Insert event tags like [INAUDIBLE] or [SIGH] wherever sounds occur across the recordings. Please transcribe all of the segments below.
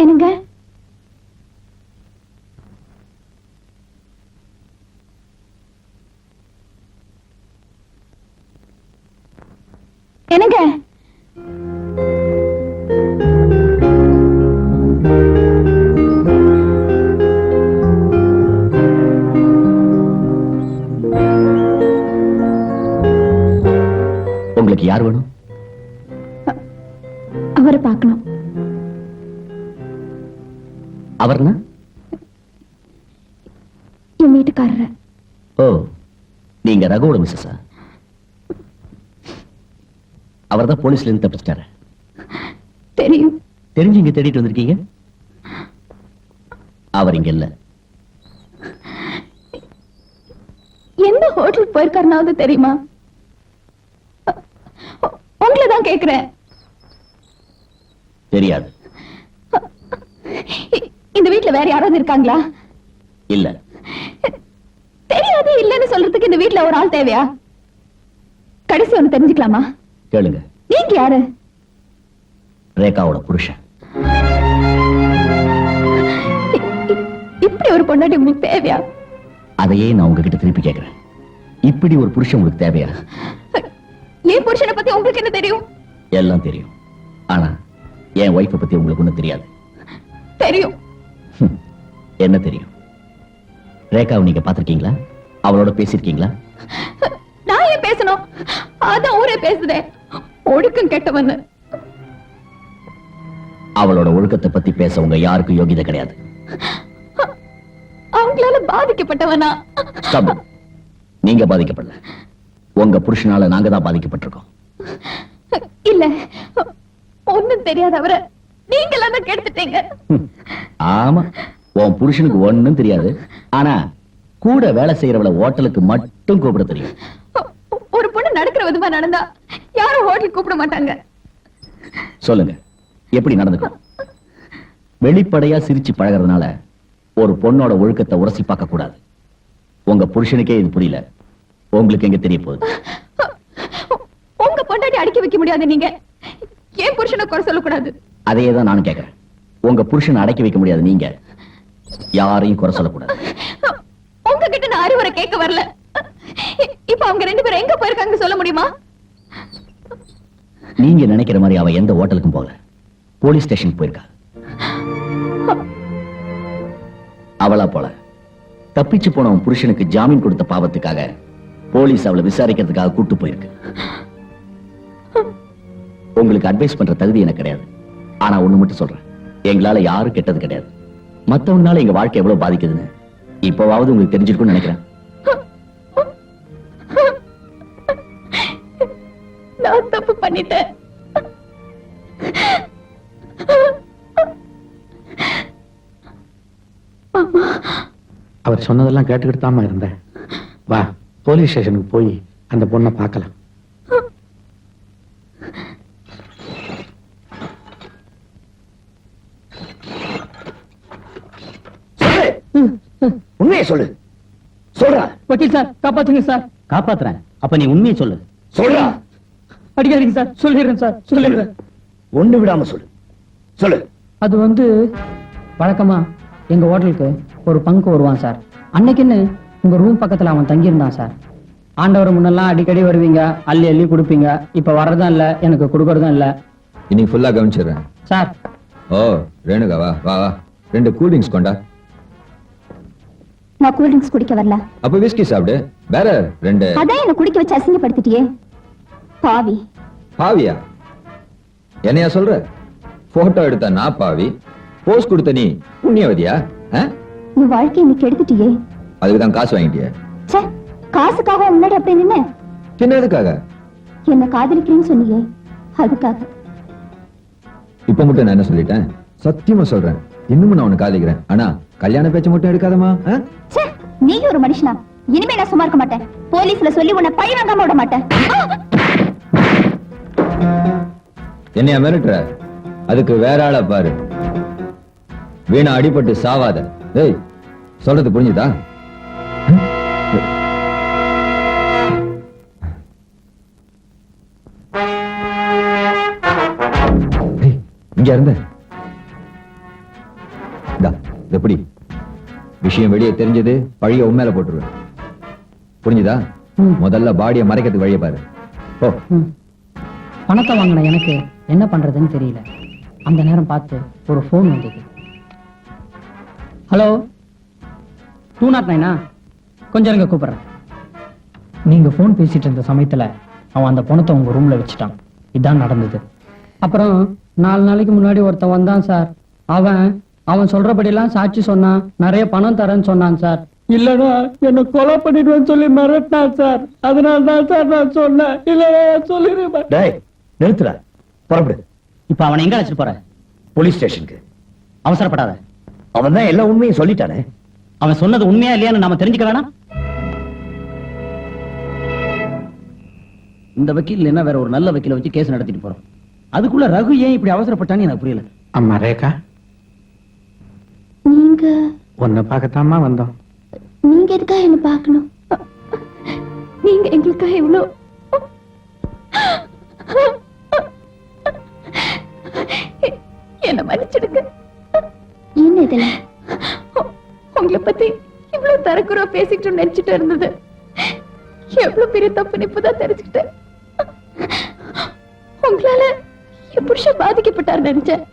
என்னங்க? என்னங்க? உங்களுக்கு யார் வேணும்? அவரை பார்க்கணும். அவர்னா? என் வீட்டுக்காரரை. ஓ நீங்க ரகுவோட மிஸ்ஸஸா அவர் தான் போலீஸ்ல இருந்து தப்பிச்சிட்டாரு. தெரியும். தெரிஞ்சு இங்க தேடிட்டு வந்திருக்கீங்க? அவர் இங்க இல்ல. எந்த ஹோட்டலுக்கு போயிருக்காருனாவது தெரியுமா? உங்களை தான் கேக்குறேன். தெரியாது. வீட்ல வேற யாராவது இருக்காங்களா? இல்ல. தெரியாது இல்லைன்னு சொல்றதுக்கு இந்த வீட்ல ஒரு ஆள் தேவையா? கடைசி ஒண்ணு தெரிஞ்சுக்கலாமா? கேளுங்க. நீங்க யாரு? ரேகாவோட புருஷன். இப்படி ஒரு பொண்டாட்டி உங்களுக்கு தேவையா? அதையே நான் உங்ககிட்ட திருப்பி கேட்கிறேன் இப்படி ஒரு புருஷன் உங்களுக்கு தேவையா? என் புருஷனை பத்தி உங்களுக்கு என்ன தெரியும்? எல்லாம் தெரியும். ஆனா என் ஒய்ஃபை பத்தி உங்களுக்கு ஒண்ணும் தெரியாது. தெரியும். என்ன தெரியும்? ரேகாவை நீங்க பாத்திருக்கீங்களா அவளோட பேசிருக்கீங்களா நான் ஏன் பேசணும்? அதான் ஊரே பேசுதே. ஒடுக்கம் கெட்டவன்னு. அவளோட ஒழுக்கத்தை பத்தி பேச உங்க யாருக்கும் யோகிதை கிடையாது. அவங்களால பாதிக்கப்பட்டவனா. நீங்க பாதிக்கப்படல. உங்க புருஷனால நாங்க தான் பாதிக்கப்பட்டிருக்கோம். இல்ல. ஒண்ணும் தெரியாத அவரை நீங்களாம் தான் கெடுத்துட்டீங்க. ஆமா. உன் புருஷனுக்கு ஒண்ணும் தெரியாது. ஆனா கூட வேலை செய்யறவள ஹோட்டலுக்கு மட்டும் கூப்பிட தெரியும். ஒரு பொண்ணு நடக்கிற விதமா நடந்தா யாரும் ஹோட்டல் கூப்பிட மாட்டாங்க. சொல்லுங்க. எப்படி நடந்துக்கணும் வெளிப்படையா சிரிச்சு பழகுறதுனால ஒரு பொண்ணோட ஒழுக்கத்தை உரசி பார்க்க கூடாது. உங்க புருஷனுக்கே இது புரியல. உங்களுக்கு எங்க தெரிய போகுது? உங்க பொண்டாட்டி அடிக்க வைக்க முடியாது நீங்க. ஏன் புருஷனை குறை சொல்லக்கூடாது. அதையே தான் நானும் கேட்கறேன் உங்க புருஷனை அடக்கி வைக்க முடியாது நீங்க. யாரையும் குறை சொல்லக்கூடாது. உங்ககிட்ட நான் அறிவுரை கேட்க வரல. இப்ப அவங்க ரெண்டு பேரும் எங்க போயிருக்காங்க சொல்ல முடியுமா? நீங்க நினைக்கிற மாதிரி அவ எந்த ஹோட்டலுக்கும் போகல. போலீஸ் ஸ்டேஷன் போயிருக்கா. அவளா போல. தப்பிச்சு போன உன் புருஷனுக்கு ஜாமீன் கொடுத்த பாவத்துக்காக போலீஸ் அவளை விசாரிக்கிறதுக்காக கூட்டு போயிருக்கு. உங்களுக்கு அட்வைஸ் பண்ற தகுதி எனக்கு கிடையாது. ஆனா ஒண்ணு மட்டும் சொல்றேன். எங்களால யாரும் கெட்டது கிடையாது. மத்தவங்களால எங்க வாழ்க்கை எவ்வளவு பாதிக்குதுன்னு இப்பவாவது உங்களுக்கு தெரிஞ்சிருக்கும்னு நினைக்கிறேன். நான் தப்பு பண்ணிட்டேன். அவர் சொன்னதெல்லாம் கேட்டுக்கிட்டு தாமா இருந்தேன். வா போலீஸ் ஸ்டேஷனுக்கு போய் அந்த பொண்ணை பார்க்கலாம். உண்மையை சொல்லு. சொல்றா. வக்கீல் சார் காப்பாத்துங்க சார். காப்பாத்துறேன். அப்ப நீ உண்மையை சொல்லு. சொல்றா. அடிக்காதீங்க சார் சொல்லிடுறேன் சார் சொல்லிடுறேன். ஒண்ணு விடாம சொல்லு. சொல்லு. அது வந்து வழக்கமா எங்க ஹோட்டலுக்கு ஒரு பங்கு வருவான் சார். அன்னைக்குன்னு உங்க ரூம் பக்கத்துல அவன் தங்கியிருந்தான் சார். ஆண்டவர் முன்னெல்லாம் அடிக்கடி வருவீங்க அள்ளி அள்ளி கொடுப்பீங்க. இப்ப வர்றதும் இல்ல எனக்கு கொடுக்கறதும் இல்ல. இன்னைக்கு ஃபுல்லா கவனிச்சிடுறேன். சார். ஓ ரேணுகா வா வா வா. ரெண்டு கூல் ட்ரிங்க்ஸ் கொண்டா. நான் கூல் ட்ரிங்க்ஸ் குடிக்க வரல. அப்ப விஸ்கி சாப்பிடு. வேற ரெண்டு. அதான் என்ன குடிக்க வச்சு அசிங்கப்படுத்திட்டியே. பாவி. பாவியா? என்னையா சொல்ற? போட்டோ எடுத்த நான் பாவி. போஸ் கொடுத்த நீ புண்ணியவதியா? நீ வாழ்க்கையை நீ கெடுத்துட்டியே அதுக்கு தான் காசு வாங்கிட்டிய. ச்சே காசுக்காக உன் முன்னாடி அப்படி நின்ன? பின்னதுக்காக என்ன காதலிக்கிறேன்னு சொன்னியே. அதுக்காக. இப்ப மட்டும் நான் என்ன சொல்லிட்டேன்? சத்தியமா சொல்றேன். இன்னமும் நான் உனக்கு காதலிக்கிறேன். ஆனா கல்யாண பேச்சு மட்டும் எடுக்காதமா நீ ஒரு மனுஷனா? இனிமே நான் சும்மா இருக்க மாட்டேன். போலீஸ்ல சொல்லி உன்னை பழி வாங்காம விட மாட்டேன். என்னையா மிரட்டுற? அதுக்கு வேற ஆளா பாரு. வீணா அடிபட்டு சாவாத. டேய் சொல்றது புரிஞ்சுதா? இங்க இருந்த. எப்படி? விஷயம் வெளியே தெரிஞ்சது பழிய உண்மையில போட்டுருவேன். புரிஞ்சுதா. முதல்ல பாடியை மறைக்கிறதுக்கு வழியை பாரு. ஓ. பணத்தை வாங்கின எனக்கு என்ன பண்றதுன்னு தெரியல. அந்த நேரம் பார்த்து ஒரு ஃபோன் வந்தது. ஹலோ டூ நாட் நைனா கொஞ்சம் இருங்க கூப்பிடுறேன். நீங்க ஃபோன் பேசிட்டு இருந்த சமயத்துல அவன் அந்த பணத்தை உங்க ரூம்ல வச்சுட்டான். இதான் நடந்தது. அப்புறம் நாலு நாளைக்கு முன்னாடி ஒருத்தன் வந்தான் சார். அவன் அவன் சொல்றபடியெல்லாம் சாட்சி சொன்னான். நிறைய பணம் தரேன்னு சொன்னான் சார். இல்லடா என்ன கொலை பண்ணிடுவேன்னு சொல்லி மிரட்டினான் சார். அதனால தான் சார் நான் சொன்னேன். இல்லடா சொல்லிடுவேன் டேய் நிறுத்துடா. புறப்படு. இப்ப அவனை எங்க அழைச்சிட்டு போற? போலீஸ் ஸ்டேஷனுக்கு. அவசரப்படாத. அவன் தான் எல்லா உண்மையும் சொல்லிட்டானே. அவன் சொன்னது உண்மையா இல்லையான்னு நாம தெரிஞ்சுக்க வேணாம். இந்த வக்கீல் இல்லைன்னா வேற ஒரு நல்ல வக்கீல வச்சு கேஸ் நடத்திட்டு போறோம் அதுக்குள்ள ரகு ஏன் இப்படி அவசரப்பட்டான்னு எனக்கு புரியல. அம்மா ரேகா நீங்க? உன்னை பார்க்கத்தாம்மா வந்தோம். நீங்க எதுக்காக என்ன பார்க்கணும்? நீங்க எங்களுக்காக எவ்வளோ என்ன மன்னிச்சிடுங்க. என்ன இதுல உங்களை பத்தி இவ்வளவு தரக்குறவா பேசிக்கிட்டு நினைச்சிட்டு இருந்தது. எவ்வளவு பெரிய தப்புன்னு இப்பதான் தெரிஞ்சுக்கிட்டேன். உங்களால என் புருஷன் பாதிக்கப்பட்டார் நினைச்சேன்.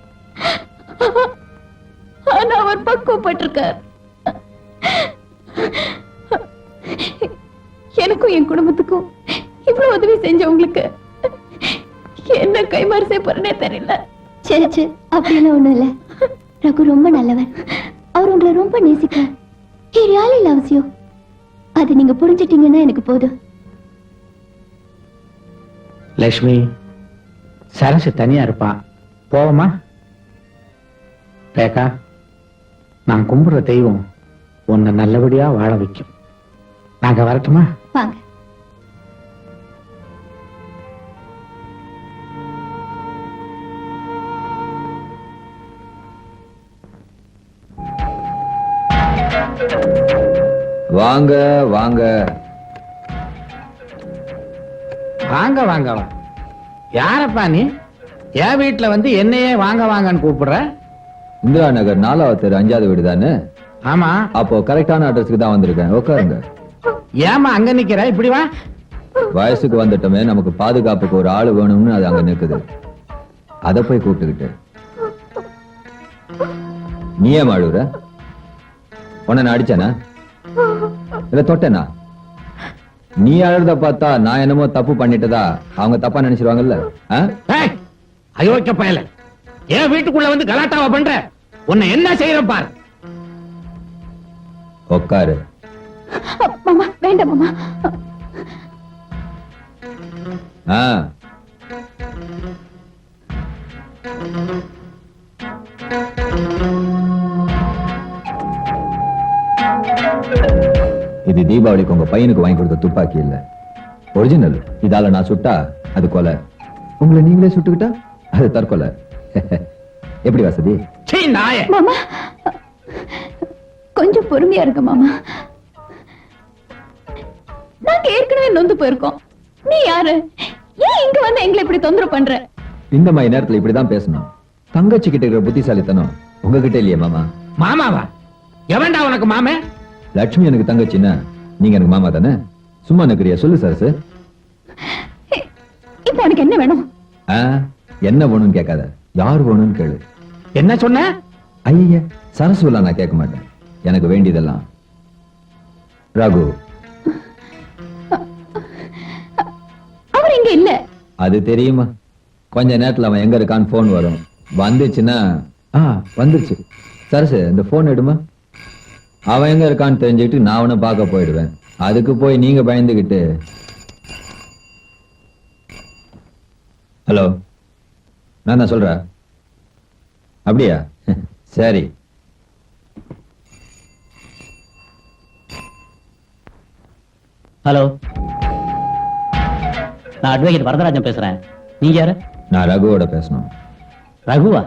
ஆனா அவர் பக்குவப்பட்டிருக்கார் எனக்கும் என் குடும்பத்துக்கும் இவ்வளவு உதவி செஞ்ச உங்களுக்கு என்ன கைமாறு செய்ய போறேனே தெரியல. சரி சரி அப்படியெல்லாம் ஒண்ணும் இல்ல. ரகு ரொம்ப நல்லவர். அவர் உங்களை ரொம்ப நேசிக்கிறார் ரியலி லவ்ஸ் யூ அது நீங்க புரிஞ்சிட்டீங்கன்னா எனக்கு போதும். லட்சுமி சரசு தனியா இருப்பான். போவோமா? ரேகா? நான் கும்பிடுற தெய்வம் உன்னை நல்லபடியா வாழ வைக்கும். நாங்க வரட்டுமா? வாங்க. வாங்க வாங்க. வாங்க வாங்க யாரப்பா நீ? என் வீட்டுல வந்து என்னையே வாங்க வாங்கன்னு கூப்பிடுற? இந்திரா நகர் நாலாவது தெரு அஞ்சாவது வீடு தானே? ஆமா. அப்போ கரெக்டான அட்ரஸ்க்கு தான் வந்திருக்கேன். உட்காருங்க. ஏமா அங்க நிக்கிற? இப்படி வா. வயசுக்கு வந்துட்டோமே நமக்கு பாதுகாப்புக்கு ஒரு ஆளு வேணும்னு அது அங்க நிக்குது. அத போய் கூப்பிட்டுக்கிட்டு. நீ ஏன் அழுகுற உன்னை நான் அடிச்சேனா? இல்ல தொட்டேனா? நீ அழுறத பார்த்தா நான் என்னமோ தப்பு பண்ணிட்டதா? அவங்க தப்பா நினைச்சிருவாங்கல்ல அயோக்கிய பயல என் வீட்டுக்குள்ள வந்து கலாட்டாவா பண்ற? உன்னை என்ன செய்யற பார். உட்காரு மாமா வேண்டாம் மாமா. ஆ. இது தீபாவளிக்கு உங்க பையனுக்கு வாங்கி கொடுத்த துப்பாக்கி இல்ல. ஒரிஜினல் இதால நான் சுட்டா அது கொலை. உங்களை நீங்களே சுட்டுக்கிட்டா? அது தற்கொலை. [LAUGHS] எப்படி வசதி? மாமா. கொஞ்சம் பொறுமையா இருங்க மாமா. நாங்க ஏற்கனவே நொந்து போயிருக்கோம். நீ யாரு? ஏன் இங்க வந்து எங்களை இப்படி தொந்தரவு பண்ற? இந்த மாதிரி நேரத்துல இப்படிதான் பேசணும். தங்கச்சி கிட்ட இருக்கிற புத்திசாலித்தனம் உங்ககிட்ட இல்லையே மாமா? மாமாவா? எவன்டா உனக்கு மாமே? லட்சுமி எனக்கு தங்கச்சின்னா நீங்க எனக்கு மாமா தானே? சும்மா நிக்கிறியா? சொல்லு சரசு இப்போ உனக்கு என்ன வேணும்? ஆ, என்ன வேணும்னு கேட்காத. யார் வேணும்னு கேளு. என்ன சொன்ன? ஐய சரசுலாம் நான் கேட்க மாட்டேன். எனக்கு வேண்டியதெல்லாம். ரகு. அவர் இங்க இல்ல. அது தெரியுமா? கொஞ்ச நேரத்துல அவன் எங்க இருக்கான்னு போன் வரும். வந்துச்சுன்னா ஆ வந்துருச்சு. சரசு இந்த போன் எடுமா? அவன் எங்க இருக்கான்னு தெரிஞ்சுக்கிட்டு நான் அவனை பார்க்க போயிடுவேன். அதுக்கு போய் நீங்க பயந்துகிட்டு ஹலோ நான் தான் சொல்றேன்? அப்படியா? சரி. ஹலோ. நான் அட்வொகேட் வரதராஜன் பேசுறேன். நீங்க யாரு? நான் ரகுவோட பேசணும். ரகுவா?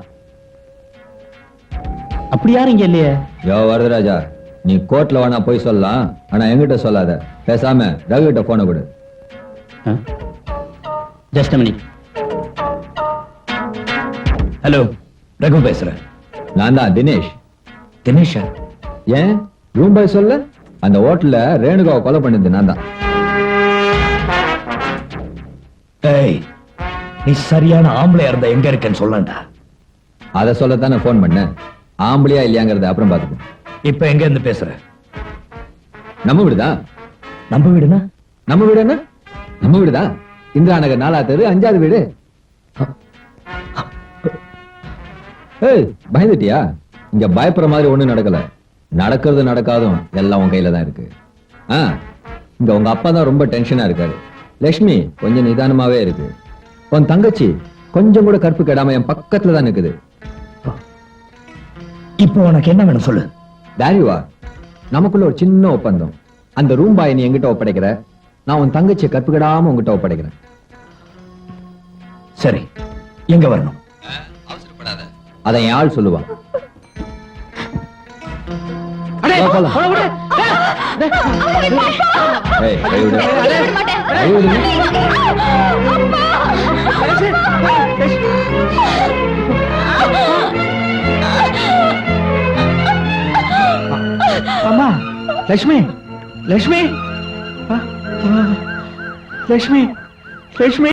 அப்படி யாரும் இங்க இல்லையே. யோ வரதராஜா நீ கோர்ட்ல வேணா போய் சொல்லலாம். ஆனா என்கிட்ட சொல்லாத. பேசாம ரகு கிட்ட போன கொடு. ஜஸ்ட் மினிட் ஹலோ ரகு பேசுறேன். நான் தான் தினேஷ். தினேஷா? ஏன்? ரூம் பாய் சொல்ல? அந்த ஹோட்டல்ல ரேணுகாவை கொலை பண்ணிருந்தேன் நான் தான். ஏய் நீ சரியான ஆம்பளையா இருந்தா எங்க இருக்கேன்னு சொல்லண்டா? அதை சொல்லத்தானே ஃபோன் பண்ணேன். ஆம்பளையா இல்லையாங்கிறத அப்புறம் பார்த்துப்போம் இப்ப எங்க இருந்து பேசுற? நம்ம வீடுதான் நம்ம வீடுனா? நம்ம வீடு என்ன? நம்ம வீடுதான் இந்திரா நகர் நாலா தெரு அஞ்சாவது வீடு. ஏய் பயந்துட்டியா? இங்க பயப்படுற மாதிரி ஒண்ணும் நடக்கல. நடக்கிறது நடக்காதும் எல்லாம் உன் கையில தான் இருக்கு. ஆ இங்க உங்க அப்பா தான் ரொம்ப டென்ஷனா இருக்காரு. லட்சுமி கொஞ்சம் நிதானமாவே இருக்கு. உன் தங்கச்சி கொஞ்சம் கூட கற்பு கெடாம என் பக்கத்துல தான் நிக்குது. இப்போ உனக்கு என்ன வேணும் சொல்லு. டேரிவா நமக்குள்ள ஒரு சின்ன ஒப்பந்தம். அந்த ரூம் பாய் நீ எங்கிட்ட ஒப்படைக்கிற. நான் உன் தங்கச்சியை கற்பு கெடாம உங்ககிட்ட ஒப்படைக்கிறேன். சரி எங்க வரணும்? அதை என் ஆள் சொல்லுவான். அம்மா லட்சுமி லட்சுமி லட்சுமி லட்சுமி